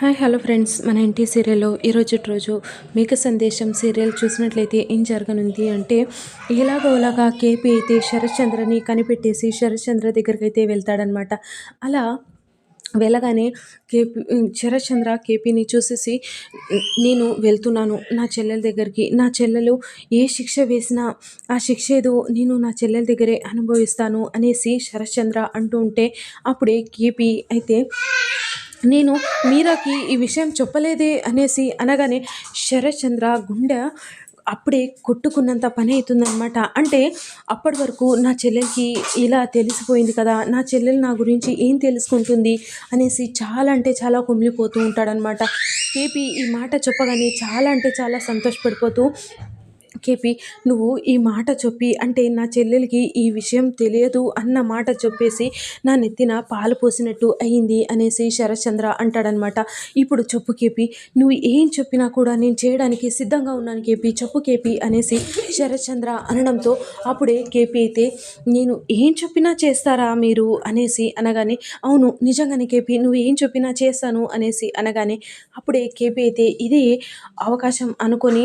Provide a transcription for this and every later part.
Hi hello friends. మన ఇంటి సీరియల్లో ఈరోజు రోజు మీకు సందేశం సీరియల్ చూసినట్లయితే ఏం జరగనుంది అంటే ఎలాగోలాగా కేపీ అయితే శరత్చంద్రని కనిపెట్టేసి శరత్చంద్ర దగ్గరికి అయితే వెళ్తాడనమాట అలా వెళ్ళగానే కేపీ శరత్చంద్ర కేపీని చూసేసి నేను వెళ్తున్నాను నా చెల్లెల దగ్గరికి. నా చెల్లెలు ఏ శిక్ష వేసినా ఆ శిక్ష ఏదో నేను నా చెల్లెల దగ్గరే అనుభవిస్తాను అనేసి శరత్చంద్ర అంటూ ఉంటే అప్పుడే కేపీ అయితే నేను మీరాకి ఈ విషయం చెప్పలేదే అనేసి అనగానే శరత్చంద్ర గుండె అప్పుడే కొట్టుకున్నంత పని అవుతుందనమాట అంటే అప్పటి వరకు నా చెల్లెలకి ఇలా తెలిసిపోయింది కదా నా చెల్లెలు నా గురించి ఏం తెలుసుకుంటుంది అనేసి చాలా అంటే చాలా కుమిలిపోతూ ఉంటాడనమాట కేపీ ఈ మాట చెప్పగానే చాలా అంటే చాలా సంతోషపడిపోతూ కేపి నువ్వు ఈ మాట చెప్పి అంటే నా చెల్లెలకి ఈ విషయం తెలియదు అన్న మాట చెప్పేసి నా నెత్తిన పాలు పోసినట్టు అయింది అనేసి శరత్చంద్ర అంటాడనమాట. ఇప్పుడు చెప్పు కేపి నువ్వు ఏం చెప్పినా కూడా నేను చేయడానికి సిద్ధంగా ఉన్నాను కేపి చెప్పు కేపి అనేసి శరత్చంద్ర అనడంతో అప్పుడే కేపి అయితే నేను ఏం చెప్పినా చేస్తారా మీరు అనేసి అనగానే అవును నిజంగానే కేపి నువ్వు ఏం చెప్పినా చేస్తాను అనేసి అనగానే అప్పుడే కేపీ అయితే ఇదే అవకాశం అనుకొని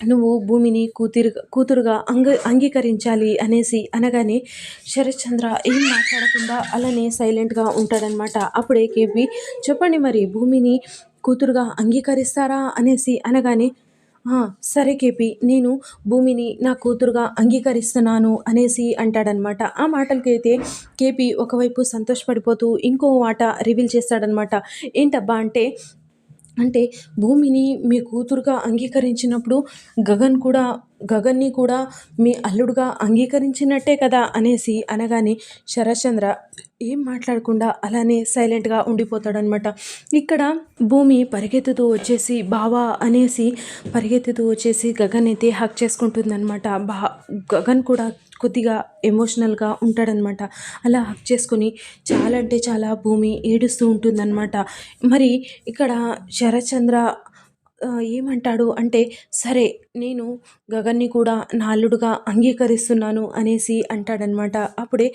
నువ్వు భూమిని కూతురు కూతురుగా అంగ అంగీకరించాలి అనేసి అనగానే శరత్చంద్ర ఏం మాట్లాడకుండా అలానే సైలెంట్గా ఉంటాడనమాట అప్పుడే కేపీ చెప్పండి మరి భూమిని కూతురుగా అంగీకరిస్తారా అనేసి అనగానే సరే కేపి నేను భూమిని నా కూతురుగా అంగీకరిస్తున్నాను అనేసి అంటాడనమాట ఆ మాటలకైతే కేపీ ఒకవైపు సంతోషపడిపోతూ ఇంకో మాట రివీల్ చేస్తాడనమాట ఏంటబ్బా అంటే అంటే భూమిని మీ కూతురుగా అంగీకరించినప్పుడు గగన్ కూడా గగన్ని కూడా మీ అల్లుడుగా అంగీకరించినట్టే కదా అనేసి అనగానే శరత్చంద్ర ఏం మాట్లాడకుండా అలానే సైలెంట్గా ఉండిపోతాడనమాట ఇక్కడ భూమి పరిగెత్తుతూ వచ్చేసి బావా అనేసి పరిగెత్తుతూ వచ్చేసి గగన్ అయితే హక్ చేసుకుంటుందన్నమాట. బా గగన్ కూడా కొద్దిగా ఎమోషనల్గా ఉంటాడనమాట అలా హక్ చేసుకొని చాలా అంటే చాలా భూమి ఏడుస్తూ ఉంటుందన్నమాట. మరి ఇక్కడ శరత్చంద్ర ఏమంటాడు అంటే సరే నేను గగన్ని కూడా నా అల్లుడుగా అంగీకరిస్తున్నాను అనేసి అంటాడనమాట. అప్పుడే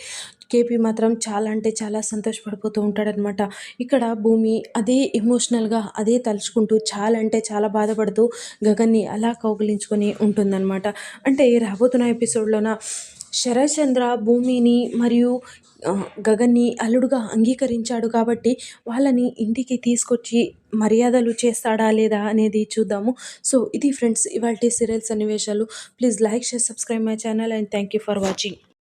కేపీ మాత్రం చాలా అంటే చాలా సంతోషపడిపోతూ ఉంటాడనమాట. ఇక్కడ భూమి అదే ఎమోషనల్గా అదే తలుచుకుంటూ చాలా అంటే చాలా బాధపడుతూ గగన్ని అలా కౌగిలించుకొని ఉంటుందన్నమాట అంటే రాబోతున్న ఎపిసోడ్లోన శరశ్చంద్ర భూమిని మరియు గగన్ని అల్లుడుగా అంగీకరించాడు కాబట్టి వాళ్ళని ఇంటికి తీసుకొచ్చి మర్యాదలు చేస్తాడా లేదా అనేది చూద్దాము. సో ఇది ఫ్రెండ్స్ ఇవాళ సీరియల్ సన్నివేశాలు. Please like share subscribe my channel and thank you for watching.